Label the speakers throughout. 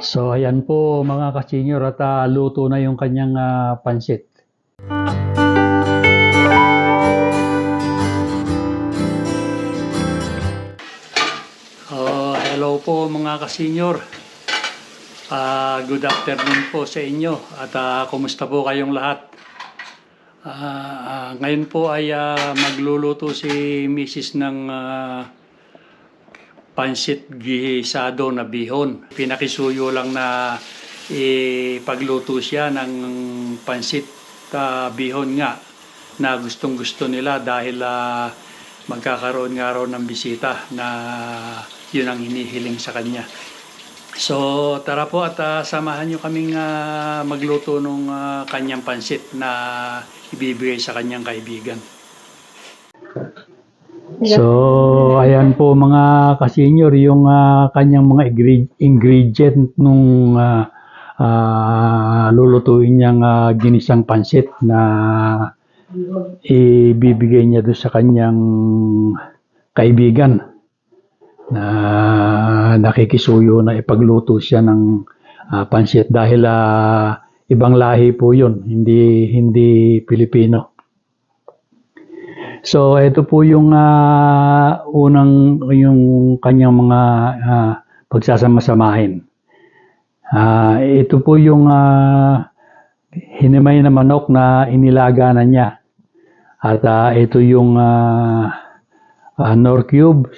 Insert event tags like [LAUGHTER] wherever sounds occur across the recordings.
Speaker 1: So ayan po mga ka-senior at ah, luto na yung kanyang ah, pansit. Oh, hello po mga ka-senior. Ah, good afternoon po sa inyo at ah, kumusta po kayong lahat? Ah, ah, ngayon po ay ah, magluluto si Mrs. ng ah, pansit gihisado na bihon. Pinakisuyo lang na ipagluto siya ng pansit ah, bihon nga na gustong gusto nila dahil ah, magkakaroon nga raw ng bisita na yun ang hinihiling sa kanya. So tara po at ah, samahan nyo kaming ah, magluto ng kanyang pansit na ibibigay sa kanyang kaibigan. So, ayan po mga ka-senior, yung ah, kanyang mga ingre- ingredient nung ah, ah, lulutuin niyang ah, ginisang pansit na ibibigay niya doon sa kanyang kaibigan na nakikisuyo na ipagluto siya ng ah, pansit dahil ah, ibang lahi po yun, hindi hindi Pilipino. So ito po yung ah, unang yung kanyang mga ah, pagsasama-samahin. Ah, ito po yung ah, hinimay na manok na inilaga na niya. At ah, ito yung ah, ah, nor cube.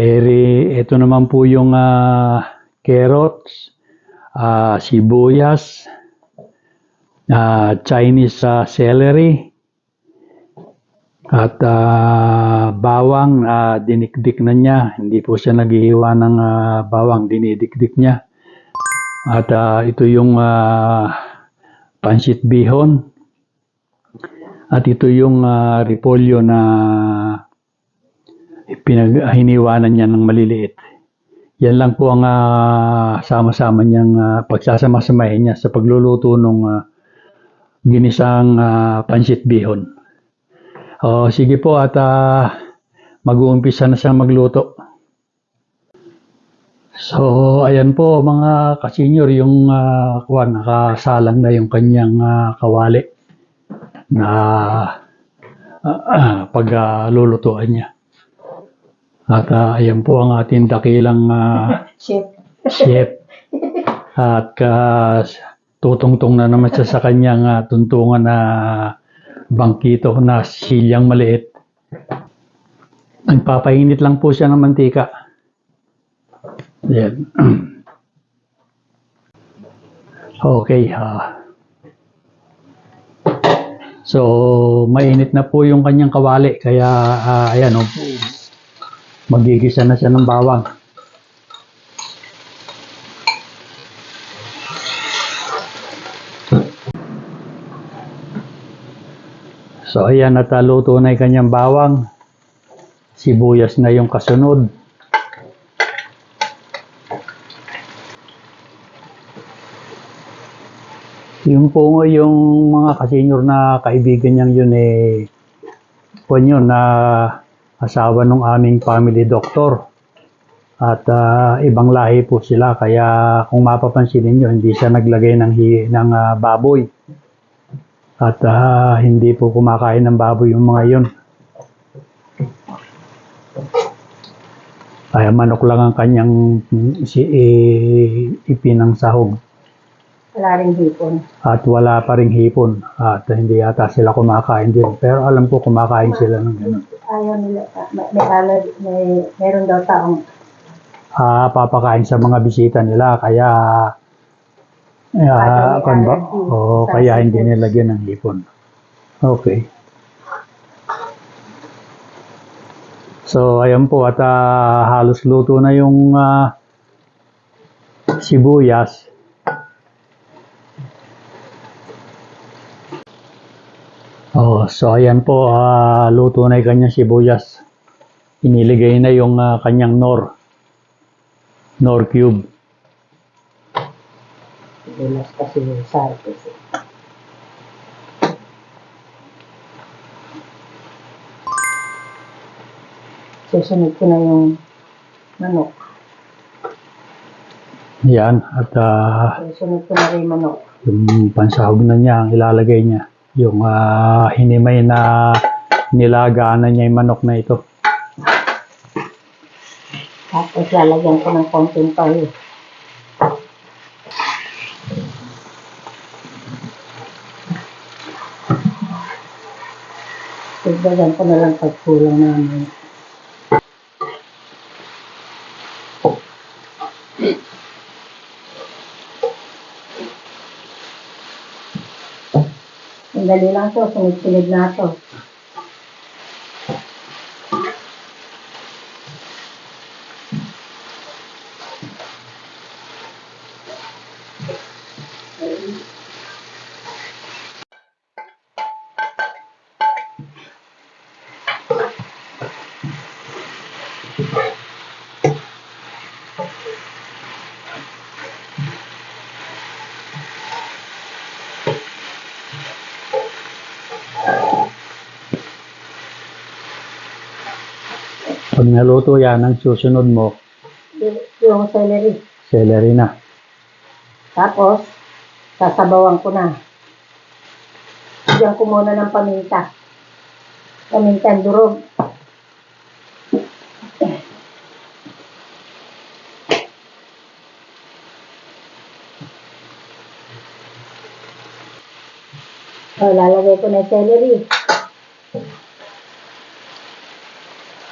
Speaker 1: Eri, ito naman po yung ah, carrots, ah, sibuyas, ah, Chinese ah, celery, at ah, bawang ah, dinikdik na niya. Hindi po siya naghihiwa ng ah, bawang, dinidikdik niya. At ah, ito yung ah, pansit bihon. At ito yung ah, repolyo na pinaghiniwanan niya ng maliliit. Yan lang po ang ah, sama-sama niyang ah, pagsasama-samahin niya sa pagluluto ng ginisang ah, pansit bihon. Oh, sige po at ah, mag-uumpisa na siyang magluto. So, ayan po mga kasenyor, yung uh, kuwan, nakasalang na yung kanyang ah, kawali na uh, [CLEARS THROAT] paglulutuan niya. At ah, ayan po ang ating dakilang ah,
Speaker 2: Chef.
Speaker 1: chef. [LAUGHS] At ah, tutungtong na naman siya sa kanyang ah, tuntungan na bangkito na silyang maliit. Nagpapainit lang po siya ng mantika. Yan. [CLEARS THROAT] okay. ah. so, mainit na po yung kanyang kawali. Kaya, ah, ayan, oh, magigisa na siya ng bawang. So ayan, nataluto na yung kanyang bawang. Sibuyas na yung kasunod. Yung po yung mga kasenyor na kaibigan niyang yun eh, po yun na asawa ng aming family doctor. At ah, ibang lahi po sila kaya kung mapapansin niyo hindi siya naglagay ng, ng ah, baboy. At ah, hindi po kumakain ng baboy yung mga yun. Kaya manok lang ang kanyang mm, si, i- ipinang sahog.
Speaker 2: Wala rin hipon.
Speaker 1: At wala pa ring hipon. At hindi yata sila kumakain din. Pero alam ko kumakain sila ng gano'n.
Speaker 2: Ayaw nila. ah, May, may, allergy, may meron daw taong
Speaker 1: Ah, papakain sa mga bisita nila. Kaya ah, kan ba? Oo,
Speaker 2: sa
Speaker 1: kaya hindi nilagyan ng hipon. Okay. So, ayan po at ah, halos luto na yung ah, sibuyas. Oh, so ayan po, ah, luto na yung kanyang sibuyas. Iniligay na yung ah, kanyang nor. Nor cube.
Speaker 2: Dulas kasi yung sarkis. Susunod ko na yung manok.
Speaker 1: Yan. At ah,
Speaker 2: Sunod ko na rin yung manok.
Speaker 1: yung pansahog na niya, ang ilalagay niya. Yung ah, hinimay na nilagaan na niya yung manok na ito.
Speaker 2: Tapos lalagyan ko ng konting toyo. Tigdagan ko na lang pag kulang namin. Sandali lang to, sunod-sunod na to.
Speaker 1: Pag naluto yan, ang susunod mo,
Speaker 2: yung celery.
Speaker 1: celery na.
Speaker 2: Tapos, sasabawan ko na. Bigyan ko muna ng paminta. Pamintang durog. O, lalagay ko na yung celery.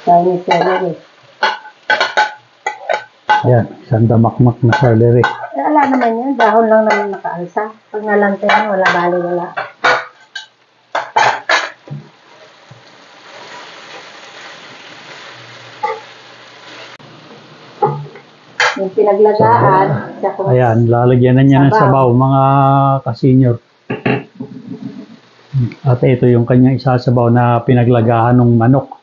Speaker 2: Yung celery.
Speaker 1: Ayan, isang damakmak na celery.
Speaker 2: Eh, wala naman yan. Dahon lang naman nakaalsa. Pag nalantay yan, wala bali, wala. Yung pinaglagaan, ko.
Speaker 1: Ayan, lalagyan na niya ng sabaw, mga kasenyor. At ito yung kanyang isasabaw na pinaglagahan ng manok.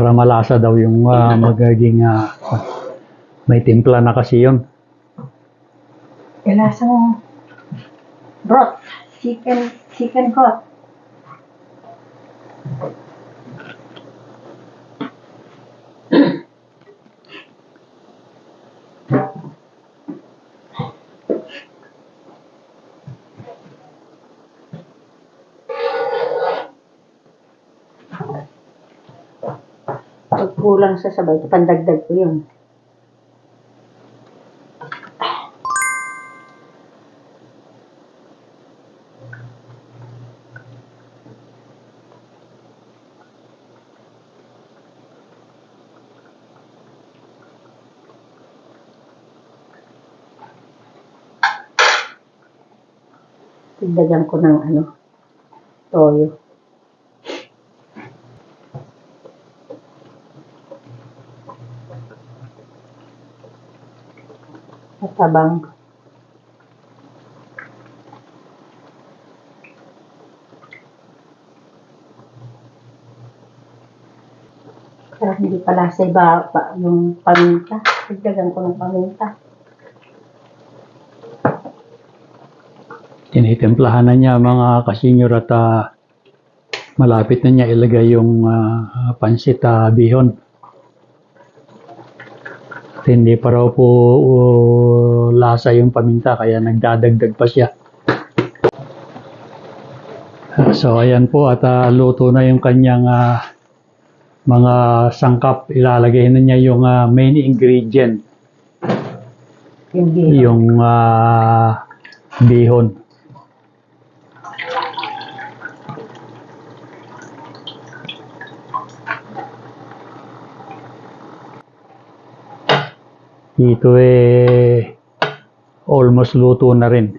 Speaker 1: Para malasa daw yung ah, magiging ah, may timpla na kasi yun.
Speaker 2: Ilasang broth. Chicken, chicken hot. Kulang sa sabay, pandagdag ko yun. Tigdagan ko ng ano, toyo. Matabang. Pero hindi pala sa iba pa yung paminta. Tigdagan ko ng paminta.
Speaker 1: tinitimplahan na niya mga kasenyor at ah, malapit na niya ilagay yung ah, pansit ah, bihon. Hindi pa raw po uh, lasa yung paminta kaya nagdadagdag pa siya. Ah, So ayan po at ah, luto na yung kanyang ah, mga sangkap. Ilalagay na niya yung ah, main ingredient,
Speaker 2: Yung bihon.
Speaker 1: yung ah, bihon. Dito eh almost luto na rin.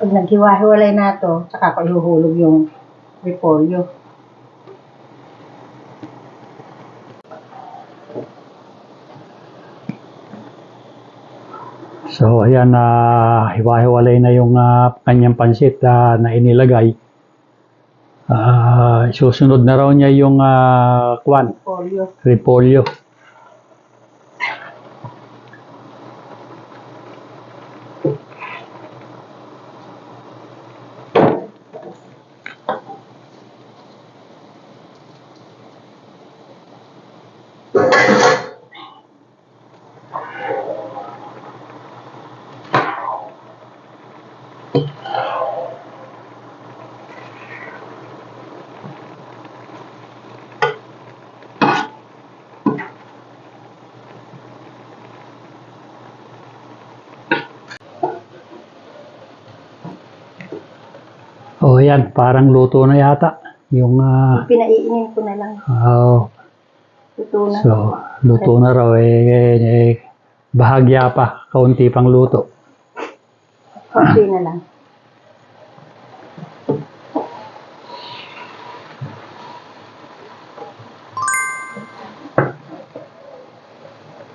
Speaker 2: Pag naghiwa-hiwalay na to, saka ko ihuhulog yung repolyo.
Speaker 1: So ayan na hiwa-hiwalay na yung ah, kanyang pansit ah, na inilagay. Ah, susunod na raw niya yung ah, kwan,
Speaker 2: Repolyo.
Speaker 1: repolyo. Oh, yan. Parang luto na yata. Yung, ah,
Speaker 2: Pinaiinin ko na lang.
Speaker 1: oh,
Speaker 2: Luto na.
Speaker 1: so, luto na raw. Eh, eh, eh, bahagya pa. Kaunti pang luto.
Speaker 2: Okay na lang.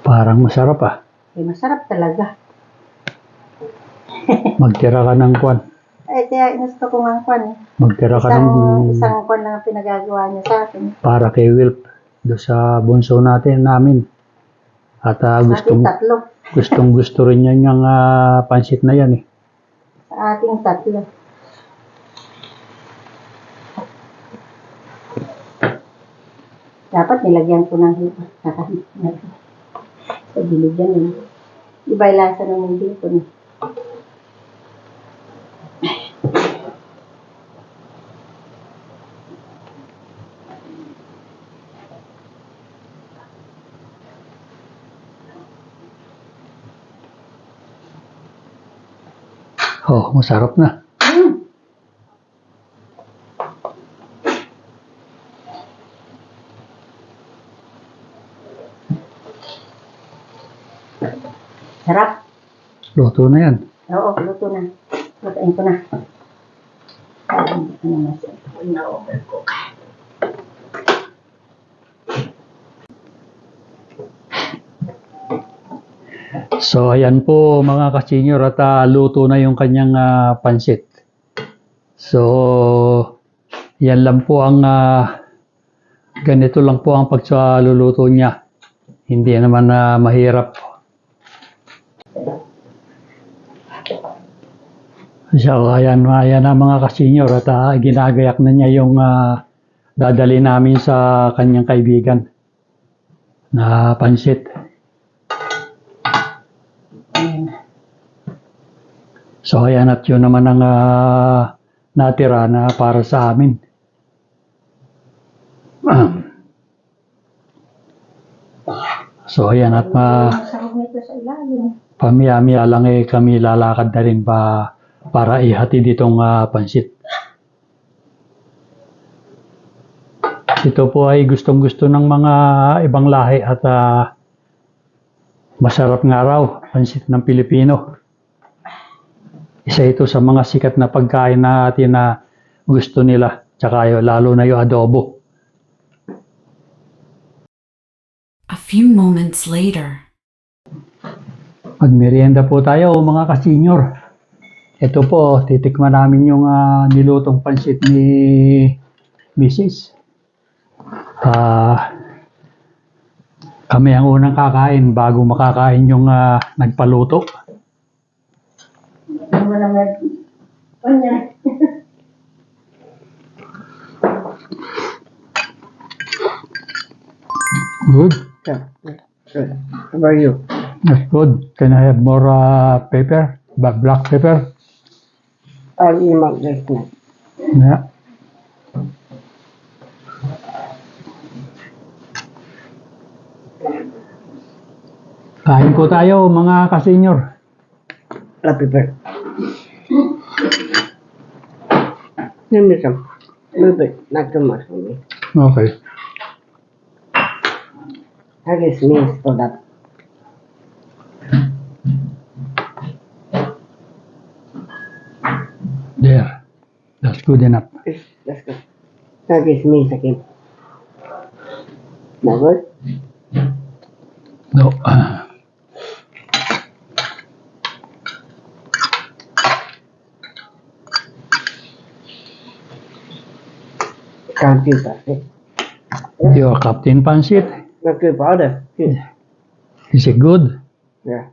Speaker 1: Parang masarap ah.
Speaker 2: Eh, masarap talaga. [LAUGHS]
Speaker 1: Magtira ka ng kwan.
Speaker 2: Eh, kaya inusto ko nga kwan eh.
Speaker 1: Magtira ka
Speaker 2: Isang,
Speaker 1: ng
Speaker 2: isang kwan lang ang pinagagawa niya sa akin.
Speaker 1: para kay Wilp do sa bunso natin namin. At ah,
Speaker 2: Sa ating
Speaker 1: gustong,
Speaker 2: tatlo.
Speaker 1: gustong gusto rin niya yung ah, pansit na yan eh.
Speaker 2: Sa ating tatlo. Dapat nilagyan ko ng hipa. [LAUGHS] Sa gilid yan eh. Iba yung lasa ng hindi ko. eh.
Speaker 1: Oh, masarap na.
Speaker 2: Mm. Sarap.
Speaker 1: Luto na yan.
Speaker 2: Oo, luto na. Lutuin ko na. Ano na siya? Na-overcook.
Speaker 1: So, ayan po mga kasinyor at ah, luto na yung kanyang ah, pansit. So, yan lang po ang ah, ganito lang po ang pagsaluluto niya. Hindi naman na mahirap. So, ayan, ayan na mga kasinyor at ah, ginagayak na niya yung ah, dadali namin sa kanyang kaibigan na pansit. So ayan at yun naman ang ah, natira na para sa amin. [CLEARS THROAT] so ayan at uh,
Speaker 2: sa ilalim.
Speaker 1: pamiyamiya lang eh kami lalakad na rin pa para ihatid itong ah, pansit. Ito po ay gustong gusto ng mga ibang lahi at ah, masarap nga raw pansit ng Pilipino. Isa ito sa mga sikat na pagkain natin na gusto nila. Tsaka yun, lalo na yung adobo.
Speaker 3: A few moments later.
Speaker 1: Magmerienda po tayo mga kasenyor. Ito po, titikman namin yung ah, nilutong pansit ni Mrs. Ah, kami ang unang kakain bago makakain yung ah, nagpaluto.
Speaker 2: Ano mo naman? Kanya.
Speaker 1: Good.
Speaker 4: Yeah, good. How about you?
Speaker 1: That's good. Can I have more ah, pepper? Ba- Black pepper?
Speaker 4: I'll email this now.
Speaker 1: Yeah. Kain ko tayo mga kasenyor.
Speaker 4: Happy birthday. Give me some. A little bit, not too much for me.
Speaker 1: Okay.
Speaker 4: I guess me for that.
Speaker 1: There. That's good enough.
Speaker 4: It's, that's good. I guess me again. Not good?
Speaker 1: No.
Speaker 4: Do that. eh?
Speaker 1: your Captain Pansit.
Speaker 4: Not good powder. Good.
Speaker 1: Is it good?
Speaker 4: Yeah.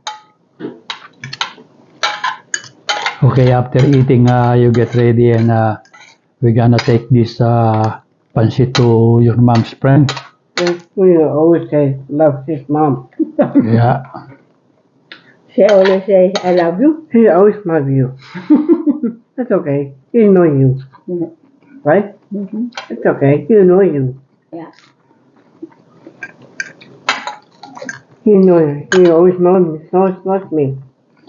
Speaker 1: Okay, after eating, uh, you get ready and uh, we're gonna take this uh, pansit to your mom's friend.
Speaker 4: We always say love his mom. [LAUGHS]
Speaker 1: Yeah.
Speaker 2: She always says, I love you.
Speaker 4: He always love you. [LAUGHS] That's okay. He know you, right?
Speaker 2: Mhm.
Speaker 4: It's okay. He know you.
Speaker 2: Yeah.
Speaker 4: He know you. He always know me. Always loves me.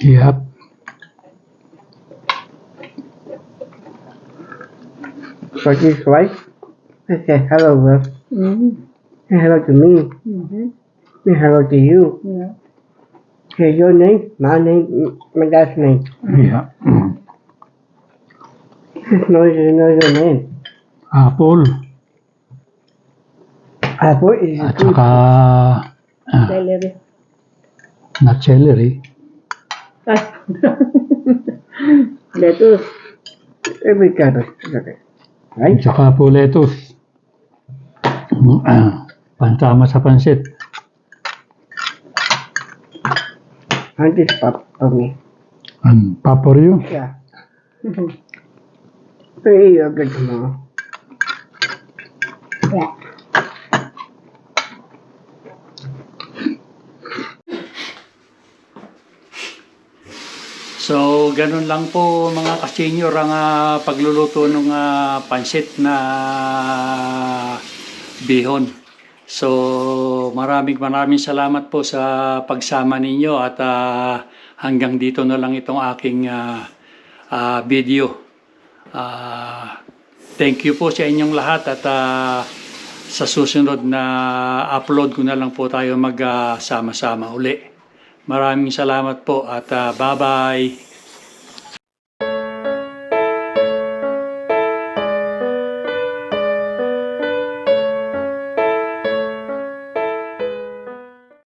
Speaker 1: Yep.
Speaker 4: But his wife, I say hello, bro.
Speaker 2: Mm-hmm.
Speaker 4: Say hello to me.
Speaker 2: Mm-hmm.
Speaker 4: Say hello to you.
Speaker 2: Yeah.
Speaker 4: Say your name, my name, m- my dad's name.
Speaker 1: Yeah.
Speaker 4: Just know you know your name.
Speaker 1: Apple.
Speaker 4: Apple is
Speaker 1: At saka ah,
Speaker 2: Celery.
Speaker 1: na celery. [LAUGHS]
Speaker 2: Ay. Lettuce.
Speaker 4: Every cabbage is okay.
Speaker 1: At
Speaker 4: Right?
Speaker 1: saka po lettuce. Mm, ah, Pansama sa pansit.
Speaker 4: And this pop for me.
Speaker 1: Um, paporyo.
Speaker 4: Yeah. Hey, you're good tomorrow.
Speaker 1: So, ganun lang po mga ka-senior ang ah, pagluluto ng ah, pansit na bihon. So, maraming maraming salamat po sa pagsama ninyo at ah, hanggang dito na lang itong aking ah, ah, video. Ah, thank you po sa inyong lahat at ah, sa susunod na upload ko na lang po tayo magsama-sama uli. Maraming salamat po at ah, bye-bye.